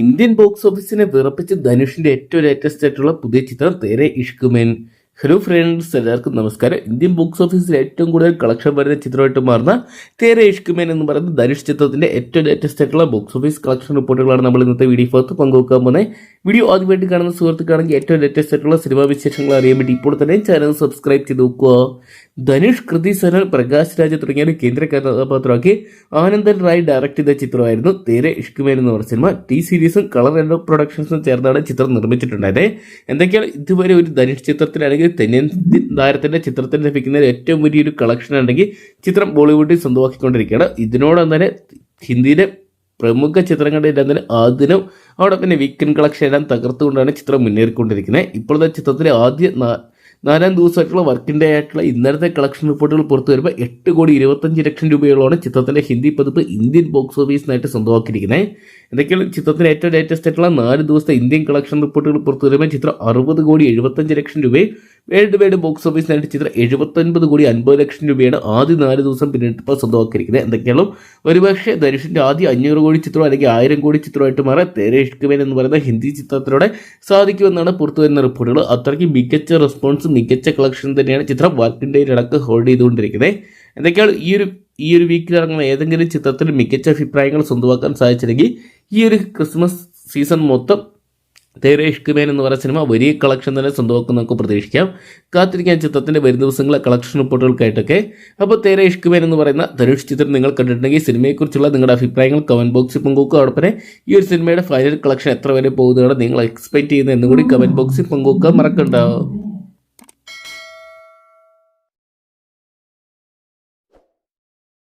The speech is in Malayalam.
ഇന്ത്യൻ ബോക്സ് ഓഫീസിനെ വിറപ്പിച്ച് ധനുഷിന്റെ ഏറ്റവും ലേറ്റസ്റ്റ് ആയിട്ടുള്ള പുതിയ ചിത്രം തേരെ ഇഷ്കുമേൻ. ഹലോ ഫ്രണ്ട്സ് എല്ലാവർക്കും നമസ്കാരം. ഇന്ത്യൻ ബോക്സ് ഓഫീസിൽ ഏറ്റവും കൂടുതൽ കളക്ഷൻ വരുന്ന ചിത്രമായിട്ട് മാറുന്ന തേരെ ഇഷ്കുമേൻ എന്ന് പറയുന്ന ധനുഷ് ചിത്രത്തിന്റെ ഏറ്റവും ലേറ്റസ്റ്റ് ആയിട്ടുള്ള ബോക്സ് ഓഫീസ് കളക്ഷൻ റിപ്പോർട്ടുകളാണ് നമ്മൾ ഇന്നത്തെ വീഡിയോ ഫോർത്ത് പങ്കുവെക്കാൻ പോകുന്നത്. വീഡിയോ ആദ്യമായിട്ട് കാണുന്ന സുഹൃത്തുക്കാണെങ്കിൽ ഏറ്റവും ലേറ്റസ്റ്റ് ആയിട്ടുള്ള സിനിമാ വിശേഷങ്ങൾ അറിയാൻ വേണ്ടി ഇപ്പോൾ തന്നെ ചാനൽ സബ്സ്ക്രൈബ് ചെയ്ത് നോക്കുക. ധനുഷ് കൃതി സനൽ പ്രകാശ് രാജ് തുടങ്ങിയ കേന്ദ്ര കഥാപാത്രമാക്കി ആനന്ദൻ റായ് ഡയറക്ട് ചെയ്ത ചിത്രമായിരുന്നു തേരെ ഇഷ്കുമേൻ എന്ന് പറഞ്ഞ സിനിമ. ടി സീരീസും കളർ ആൻഡ് പ്രൊഡക്ഷൻസും ചേർന്നാണ് ചിത്രം നിർമ്മിച്ചിട്ടുണ്ടായത്. എന്തൊക്കെയാണ് ഇതുവരെ ഒരു ധനുഷ് ചിത്രത്തിലാണെങ്കിൽ തെന്നിന്ത്യൻ താരത്തിന്റെ ചിത്രത്തിന് ലഭിക്കുന്ന ഏറ്റവും വലിയൊരു കളക്ഷൻ ഉണ്ടെങ്കിൽ ചിത്രം ബോളിവുഡിൽ സ്വന്തമാക്കിക്കൊണ്ടിരിക്കുകയാണ്. ഇതിനോടൊപ്പം തന്നെ ഹിന്ദിയിലെ പ്രമുഖ ചിത്രങ്ങളുടെ തന്നെ ആദ്യം അവിടെ പിന്നെ വീക്കെൻഡ് കളക്ഷൻ എല്ലാം തകർത്തുകൊണ്ടാണ് ചിത്രം മുന്നേറിക്കൊണ്ടിരിക്കുന്നത്. ഇപ്പോഴത്തെ ചിത്രത്തിലെ ആദ്യ നാലാം ദിവസമായിട്ടുള്ള വർക്കിന്റെ ആയിട്ടുള്ള ഇന്നലത്തെ കളക്ഷൻ റിപ്പോർട്ടുകൾ പുറത്തു വരുമ്പോൾ എട്ട് കോടി ഇരുപത്തഞ്ച് ലക്ഷം രൂപയോളമാണ് ചിത്രത്തിന്റെ ഹിന്ദി പതിപ്പ് ഇന്ത്യൻ ബോക്സ് ഓഫീസിനായിട്ട് സ്വന്തമാക്കിയിരിക്കുന്നത് എന്തൊക്കെയാണ് ചിത്രത്തിന്റെ ഏറ്റവും ലേറ്റസ്റ്റ് ആയിട്ടുള്ള നാല് ദിവസത്തെ ഇന്ത്യൻ കളക്ഷൻ റിപ്പോർട്ടുകൾ പുറത്തു വരുമ്പോൾ ചിത്രം അറുപത് കോടി എഴുപത്തഞ്ച് ലക്ഷം രൂപയും വേൾഡ് വൈഡ് ബോക്സ് ഓഫീസിനായിട്ട് ചിത്രം എഴുപത്തൊൻപത് കോടി അൻപത് ലക്ഷം രൂപയാണ് ആദ്യ നാല് ദിവസം പിന്നിട്ടിപ്പോൾ സ്വന്തമാക്കിയിരിക്കുന്നത്. എന്തൊക്കെയാണ് ഒരുപക്ഷെ ധനുഷിന്റെ ആദ്യ അഞ്ഞൂറ് കോടി ചിത്രം അല്ലെങ്കിൽ ആയിരം കോടി ചിത്രമായിട്ട് മാറാൻ തേരെ ഇഷ്കുമേൻ എന്ന് പറയുന്ന ഹിന്ദി ചിത്രത്തിലൂടെ സാധിക്കുമെന്നാണ് പുറത്തു വരുന്ന റിപ്പോർട്ടുകൾ. അത്രയ്ക്ക് മികച്ച റെസ്പോൺസ് മികച്ച കളക്ഷൻ തന്നെയാണ് ചിത്രം വർക്കിന്റെ ഇടയ്ക്ക് ഹോൾഡ് ചെയ്തുകൊണ്ടിരിക്കുന്നത്. എന്തൊക്കെയാണ് ഈ ഒരു ഈ ഒരു വീക്കിൽ ഇറങ്ങുന്ന ഏതെങ്കിലും ചിത്രത്തിൽ മികച്ച അഭിപ്രായങ്ങൾ സ്വന്തമാക്കാൻ സാധിച്ചില്ലെങ്കിൽ ഈ ഒരു ക്രിസ്മസ് സീസൺ മൊത്തം തേരെ ഇഷ്കുമേൻ എന്ന് പറയുന്ന സിനിമ വലിയ കളക്ഷൻ തന്നെ സ്വന്തമാക്കും നമുക്ക് പ്രതീക്ഷിക്കാം. കാത്തിരിക്കാൻ ചിത്രത്തിന്റെ വരും ദിവസങ്ങളെ കളക്ഷൻ റിപ്പോർട്ടുകൾക്കായിട്ടൊക്കെ അപ്പോൾ തേരെ ഇഷ്കുമേൻ എന്ന് പറയുന്ന ധനുഷ് ചിത്രം നിങ്ങൾ കണ്ടിട്ടുണ്ടെങ്കിൽ സിനിമയെക്കുറിച്ചുള്ള നിങ്ങളുടെ അഭിപ്രായങ്ങൾ കമന്റ് ബോക്സിൽ പങ്കുവെക്കുക. അതോടൊപ്പം ഈ ഒരു സിനിമയുടെ ഫൈനൽ കളക്ഷൻ എത്ര വരെ പോകുന്നതാണ് നിങ്ങൾ എക്സ്പെക്ട് ചെയ്യുന്നത് എന്നുകൂടി കമന്റ് ബോക്സിൽ പങ്കുവെക്കാൻ മറക്കണ്ടാവും